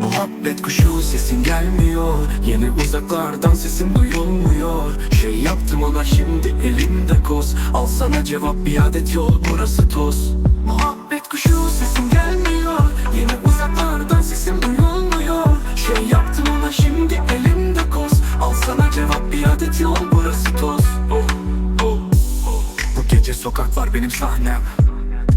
Muhabbet kuşu sesin gelmiyor. Yine uzaklardan sesin duyulmuyor. Şey yaptım ona şimdi elimde koz. Al sana cevap bir adet yol burası toz. Muhabbet kuşu sesin gelmiyor cevap bir adet yol burası toz. Bu gece sokaklar benim sahnem.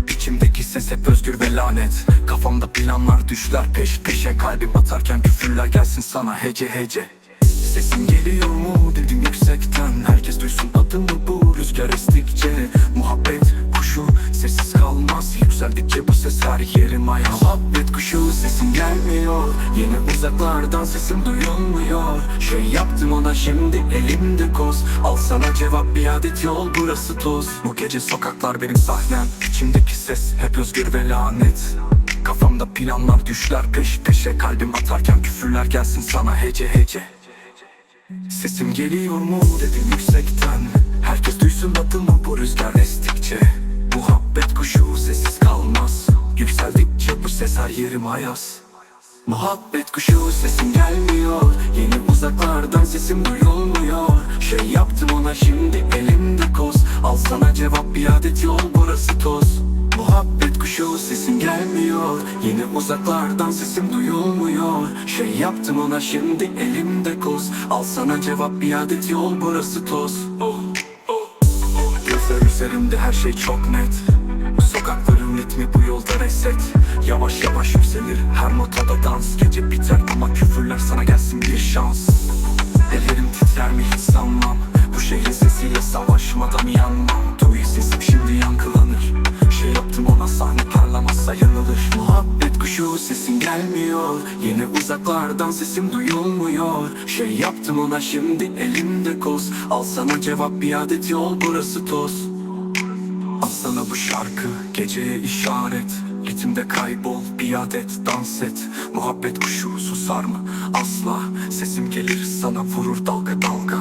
İçimdeki ses hep özgür ve lanet. Kafamda planlar düşler peş peşe. Kalbim atarken küfürler gelsin sana hece hece. Sesin geliyor mu? Dedim yüksekten. Herkes duysun adımı bu. Rüzgar estikçe. Muhabbet kuşu sessiz kalmaz. Yükseldikçe her yerim ayaz Muhabbet kuşu sesin gelmiyor. Yine uzaklardan sesim duyulmuyor. Şey yaptım ona şimdi elimde koz. Al sana cevap bir adet yol burası toz Bu gece sokaklar benim sahnem. İçimdeki ses hep özgür ve lanet. Kafamda planlar düşler peş peşe. Kalbim atarken küfürler gelsin sana hece hece. Sesim geliyor mu dedim yüksekten. Herkes duysun adımı bu rüzgar Yükseldikçe bu ses her yerim ayaz Muhabbet kuşu sesim gelmiyor. Yeni uzaklardan sesim duyulmuyor. Şey yaptım ona şimdi elimde koz. Al sana cevap bir adet yol burası toz. Muhabbet kuşu sesim gelmiyor. Yine uzaklardan sesim duyulmuyor. Şey yaptım ona şimdi elimde koz. Al sana cevap bir adet yol burası toz. Oh, oh, oh. Gözler üzerimde her şey çok net. Bu reset. Yavaş yavaş yükselir her notada dans. Gece biter ama küfürler sana gelsin bir şans. Ellerim titrer mi hiç sanmam. Bu şehrin sesiyle savaşmadan yanmam Duy sesim şimdi yankılanır. Şey yaptım ona sahne parlamazsa yanılır. Muhabbet kuşu sesin gelmiyor. Yine uzaklardan sesim duyulmuyor. Şey yaptım ona şimdi elimde koz. Al sana cevap bir adet yol burası toz. Al sana bu şarkı geceye işaret Ritimde kaybol bir adet dans et. Muhabbet kuşu susar mı? Asla. Sesim gelir sana vurur dalga dalga